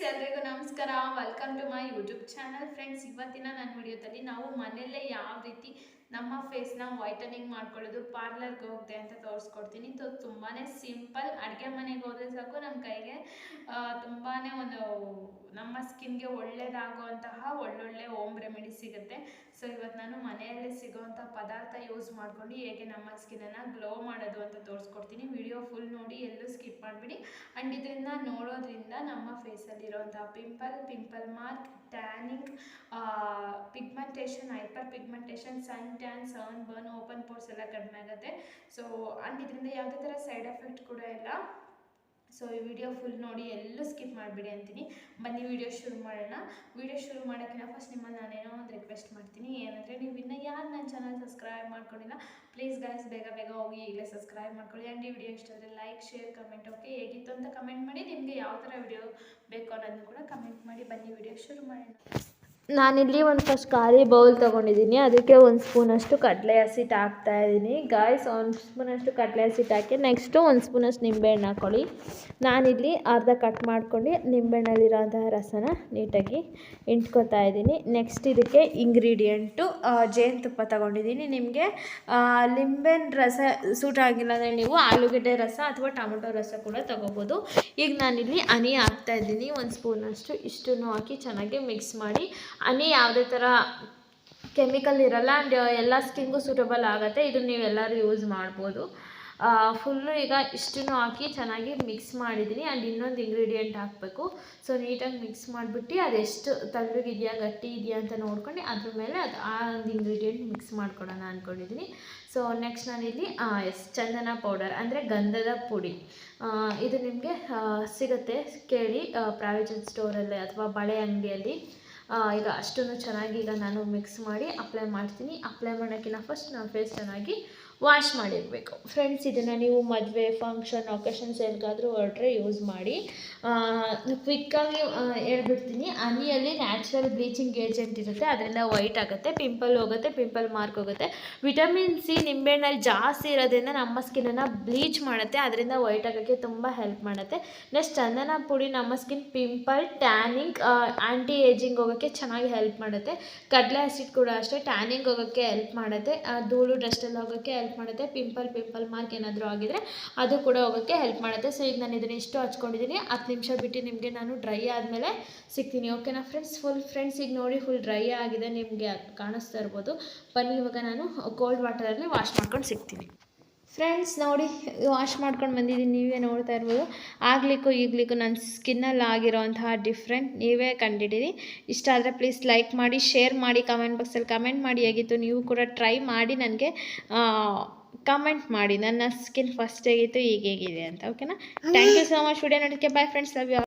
Friends, ಎಲ್ರಿಗೂ ನಮಸ್ಕಾರ. Welcome to my YouTube channel friends ಇವತ್ತಿನ ನನ್ನ ವಿಡಿಯೋದಲ್ಲಿ ನಾವು ಮನೆಯಲ್ಲೇ ಯಾವ ರೀತಿ ನಮ್ಮ ಫೇಸ್ನ ವೈಟನಿಂಗ್ ಮಾಡ್ಕೊಳ್ಳೋದು ಪಾರ್ಲರ್ಗೆ ಹೋಗ್ದೆ ಅಂತ ತೋರಿಸ್ಕೊಡ್ತೀನಿ. ಸೊ ತುಂಬಾ ಸಿಂಪಲ್ ಅಡುಗೆ ಮನೆಗೆ ಹೋದ್ರೆ ಸಾಕು ನಮ್ಮ ಕೈಗೆ ತುಂಬಾ ಒಂದು ನಮ್ಮ ಸ್ಕಿನ್ಗೆ ಒಳ್ಳೆಯದಾಗುವಂತಹ ಒಳ್ಳೊಳ್ಳೆ ಓಮ್ ರೆಮಿಡಿ ಸಿಗುತ್ತೆ. ಸೊ ಇವತ್ತು ನಾನು ಮನೆಯಲ್ಲೇ ಸಿಗೋವಂಥ ಪದಾರ್ಥ ಯೂಸ್ ಮಾಡ್ಕೊಂಡು ಹೇಗೆ ನಮ್ಮ ಸ್ಕಿನ್ನನ್ನು ಗ್ಲೋ ಮಾಡೋದು ಅಂತ ತೋರಿಸ್ಕೊಡ್ತೀನಿ. ವಿಡಿಯೋ ಫುಲ್ ನೋಡಿ, ಎಲ್ಲೂ ಸ್ಕಿಪ್ ಮಾಡಿಬಿಡಿ. ಆ್ಯಂಡ್ ಇದರಿಂದ ನೋಡೋದ್ರಿಂದ ನಮ್ಮ ಫೇಸಲ್ಲಿರುವಂತಹ pimple pimple mark tanning pigmentation hyper pigmentation sun tan sun burn open pores ಎಲ್ಲ ಕಡಿಮೆ ಆಗುತ್ತೆ. ಸೊ ಆ್ಯಂಡ್ ಇದರಿಂದ ಯಾವುದೇ ಥರ ಸೈಡ್ ಎಫೆಕ್ಟ್ ಕೂಡ ಇಲ್ಲ. ಸೊ ಈ ವಿಡಿಯೋ ಫುಲ್ ನೋಡಿ ಎಲ್ಲೂ ಸ್ಕಿಪ್ ಮಾಡಿಬಿಡಿ ಅಂತೀನಿ. ಬನ್ನಿ ವಿಡಿಯೋ ಶುರು ಮಾಡೋಣ. ವಿಡಿಯೋ ಶುರು ಮಾಡೋಕ್ಕಿಂತ ಫಸ್ಟ್ ನಿಮ್ಮನ್ನು ನಾನೇನೋ ಒಂದು ರಿಕ್ವೆಸ್ಟ್ ಮಾಡ್ತೀನಿ. ಏನಂದರೆ ನೀವು ಇನ್ನೂ ಯಾರು ನನ್ನ ಚಾನಲ್ ಸಬ್ಸ್ಕ್ರೈಬ್ ಮಾಡ್ಕೊಂಡಿಲ್ಲ ಪ್ಲೀಸ್ ಗೈಸ್ ಬೇಗ ಬೇಗ ಹೋಗಿ ಈಗಲೇ ಸಬ್ಸ್ಕ್ರೈಬ್ ಮಾಡ್ಕೊಳ್ಳಿ. ಆ್ಯಂಡ್ ಈ ವಿಡಿಯೋ ಇಷ್ಟ ಆದರೆ ಲೈಕ್ ಶೇರ್ ಕಮೆಂಟ್ ಓಕೆ ಹೇಗಿತ್ತು ಅಂತ ಕಮೆಂಟ್ ಮಾಡಿ. ನಿಮಗೆ ಯಾವ ಥರ ವಿಡಿಯೋ ಬೇಕು ಅನ್ನೋದನ್ನು ಕೂಡ ಕಮೆಂಟ್ ಮಾಡಿ. ಬನ್ನಿ ವಿಡಿಯೋ ಶುರು ಮಾಡೋಣ. ನಾನಿಲ್ಲಿ ಒಂದು ಫಸ್ಟ್ ಖಾಲಿ ಬೌಲ್ ತೊಗೊಂಡಿದ್ದೀನಿ. ಅದಕ್ಕೆ ಒಂದು ಸ್ಪೂನಷ್ಟು ಕಡಲೆ ಹಸಿಟ್ಟು ಹಾಕ್ತಾ ಇದ್ದೀನಿ ಗಾಯ್ಸ್ ಒಂದು ಸ್ಪೂನಷ್ಟು ಕಡಲೆ ಹಸಿಟ್ಟು ಹಾಕಿ ನೆಕ್ಸ್ಟು ಒಂದು ಸ್ಪೂನಷ್ಟು ನಿಂಬೆಹಣ್ಣು ಹಾಕ್ಕೊಳ್ಳಿ ನಾನಿಲ್ಲಿ ಅರ್ಧ ಕಟ್ ಮಾಡ್ಕೊಂಡು ನಿಂಬೆಹಣ್ಣಲ್ಲಿರೋಂತಹ ರಸನ ನೀಟಾಗಿ ಇಂಟ್ಕೊತಾ ಇದ್ದೀನಿ ನೆಕ್ಸ್ಟ್ ಇದಕ್ಕೆ ಇಂಗ್ರೀಡಿಯೆಂಟು ಜೇನುತುಪ್ಪ ತಗೊಂಡಿದ್ದೀನಿ. ನಿಮಗೆ ಲಿಂಬೆ ರಸ ಸೂಟ್ ಆಗಿಲ್ಲ ಅಂದರೆ ನೀವು ಆಲೂಗಡ್ಡೆ ರಸ ಅಥವಾ ಟೊಮೊಟೊ ರಸ ಕೂಡ ತೊಗೋಬೋದು. ಈಗ ನಾನಿಲ್ಲಿ ಹನಿ ಹಾಕ್ತಾ ಇದ್ದೀನಿ. ಒಂದು ಸ್ಪೂನಷ್ಟು ಇಷ್ಟನ್ನು ಹಾಕಿ ಚೆನ್ನಾಗಿ ಮಿಕ್ಸ್ ಮಾಡಿ. ಹನಿ ಯಾವುದೇ ಥರ ಕೆಮಿಕಲ್ ಇರಲ್ಲ. ಆ್ಯಂಡ್ ಎಲ್ಲ ಸ್ಕಿನ್ಗೂ ಸೂಟಬಲ್ ಆಗುತ್ತೆ. ಇದನ್ನು ನೀವೆಲ್ಲರೂ ಯೂಸ್ ಮಾಡ್ಬೋದು. ಫುಲ್ಲು ಈಗ ಇಷ್ಟನ್ನು ಹಾಕಿ ಚೆನ್ನಾಗಿ ಮಿಕ್ಸ್ ಮಾಡಿದ್ದೀನಿ ಆ್ಯಂಡ್ ಇನ್ನೊಂದು ಇಂಗ್ರೀಡಿಯೆಂಟ್ ಹಾಕಬೇಕು. ಸೊ ನೀಟಾಗಿ ಮಿಕ್ಸ್ ಮಾಡಿಬಿಟ್ಟು ಅದೆಷ್ಟು ತಳ್ಳಗಿದೆಯಾ ಗಟ್ಟಿ ಇದೆಯಾ ಅಂತ ನೋಡ್ಕೊಂಡು ಅದ್ರ ಮೇಲೆ ಅದು ಆ ಒಂದು ಇಂಗ್ರೀಡಿಯೆಂಟ್ ಮಿಕ್ಸ್ ಮಾಡ್ಕೊಡೋಣ ಅಂದ್ಕೊಂಡಿದ್ದೀನಿ ಸೊ ನೆಕ್ಸ್ಟ್ ನಾನಿಲ್ಲಿ ಎಸ್, ಚಂದನ ಪೌಡರ್ ಅಂದರೆ ಗಂಧದ ಪುಡಿ. ಇದು ನಿಮಗೆ ಸಿಗುತ್ತೆ ಕೇಳಿ ಪ್ರಾವಿಜನ್ ಸ್ಟೋರಲ್ಲಿ ಅಥವಾ ಬಳೆ ಅಂಗಡಿಯಲ್ಲಿ. ಈಗ ಅಷ್ಟನ್ನು ಚೆನ್ನಾಗಿ ಈಗ ನಾನು ಮಿಕ್ಸ್ ಮಾಡಿ ಅಪ್ಲೈ ಮಾಡ್ತೀನಿ. ಅಪ್ಲೈ ಮಾಡೋಕ್ಕಿಂತ ಫಸ್ಟ್ ನಾವು ಫೇಸ್ ಚೆನ್ನಾಗಿ ವಾಶ್ ಮಾಡಿರಬೇಕು. ಫ್ರೆಂಡ್ಸ್ ಇದನ್ನು ನೀವು ಮದುವೆ ಫಂಕ್ಷನ್ ಒಕೇಶನ್ಸ್ ಎಲ್ಲಿಗಾದರೂ ಹೊರಟ್ರೆ ಯೂಸ್ ಮಾಡಿ. ಕ್ವಿಕ್ಕಾಗಿ ಹೇಳ್ಬಿಡ್ತೀನಿ. ಹನಿಯಲ್ಲಿ ನ್ಯಾಚುರಲ್ ಬ್ಲೀಚಿಂಗ್ ಏಜೆಂಟ್ ಇರುತ್ತೆ. ಅದರಿಂದ ವೈಟ್ ಆಗುತ್ತೆ ಪಿಂಪಲ್ ಹೋಗುತ್ತೆ ಪಿಂಪಲ್ ಮಾರ್ಕ್ ಹೋಗುತ್ತೆ. ವಿಟಮಿನ್ ಸಿ ನಿಂಬೆಹಣ್ಣಲ್ಲಿ ಜಾಸ್ತಿ ಇರೋದ್ರಿಂದ ನಮ್ಮ ಸ್ಕಿನ್ನನ್ನು ಬ್ಲೀಚ್ ಮಾಡುತ್ತೆ. ಅದರಿಂದ ವೈಟ್ ಆಗೋಕ್ಕೆ ತುಂಬ ಹೆಲ್ಪ್ ಮಾಡುತ್ತೆ. ನೆಕ್ಸ್ಟ್ ಚಂದನ ಪುಡಿ, ನಮ್ಮ skin pimple tanning anti ageing ಹೋಗೋಕ್ಕೆ ಚೆನ್ನಾಗಿ ಹೆಲ್ಪ್ ಮಾಡುತ್ತೆ. ಕಡಲೆ ಆ್ಯಸಿಡ್ ಕೂಡ ಅಷ್ಟೇ ಟ್ಯಾನಿಂಗ್ ಹೋಗೋಕ್ಕೆ ಹೆಲ್ಪ್ ಮಾಡುತ್ತೆ. ಧೂಳು ಡಸ್ಟಲ್ಲಿ ಹೋಗೋಕ್ಕೆ ಹೆಲ್ಪ್ ಮಾಡುತ್ತೆ. ಪಿಂಪಲ್ ಪಿಂಪಲ್ ಮಾರ್ಕ್ ಏನಾದರೂ ಆಗಿದ್ರೆ ಅದು ಕೂಡ ಹೋಗೋಕ್ಕೆ ಹೆಲ್ಪ್ ಮಾಡುತ್ತೆ. ಸೊ ಈಗ ನಾನು ಇದನ್ನ ಇಷ್ಟು ಹಚ್ಕೊಂಡಿದ್ದೀನಿ ಹತ್ತು ನಿಮಿಷ ಬಿಟ್ಟು ನಿಮಗೆ ನಾನು ಡ್ರೈ ಆದಮೇಲೆ ಸಿಗ್ತೀನಿ. ಓಕೆನಾ ಫ್ರೆಂಡ್ಸ್ ಫುಲ್ ಫ್ರೆಂಡ್ಸ್ ಈಗ ನೋಡಿ ಫುಲ್ ಡ್ರೈ ಆಗಿದೆ. ನಿಮಗೆ ಕಾಣಿಸ್ತಾ ಇರ್ಬೋದು. ಬನ್ನಿ ಇವಾಗ ನಾನು ಕೋಲ್ಡ್ ವಾಟರಲ್ಲಿ ವಾಶ್ ಮಾಡ್ಕೊಂಡು ಸಿಗ್ತೀನಿ. ಫ್ರೆಂಡ್ಸ್ ನೋಡಿ ವಾಶ್ ಮಾಡ್ಕೊಂಡು ಬಂದಿದ್ದೀನಿ. ನೀವೇ ನೋಡ್ತಾ ಇರ್ಬೋದು. ಆಗ್ಲಿಕ್ಕೂ ಈಗ್ಲಿಕ್ಕೂ ನನ್ನ ಸ್ಕಿನ್ನಲ್ಲಿ ಆಗಿರೋಂತಹ ಡಿಫ್ರೆಂಟ್ ನೀವೇ ಕಂಡಿಡೀರಿ ಇಷ್ಟ ಆದರೆ ಪ್ಲೀಸ್ ಲೈಕ್ ಮಾಡಿ ಶೇರ್ ಮಾಡಿ ಕಮೆಂಟ್ ಬಾಕ್ಸಲ್ಲಿ ಕಮೆಂಟ್ ಮಾಡಿ. ಆಗಿತ್ತು ನೀವು ಕೂಡ ಟ್ರೈ ಮಾಡಿ ನನಗೆ ಕಮೆಂಟ್ ಮಾಡಿ. ನನ್ನ ಸ್ಕಿನ್ ಫಸ್ಟ್ ಹೇಗಿತ್ತು ಈಗ ಹೇಗಿದೆ ಅಂತ ಓಕೆನಾ thank you so much video ನೋಡೋಕ್ಕೆ ಬೈ ಫ್ರೆಂಡ್ಸ್ ಲವ್ ಯು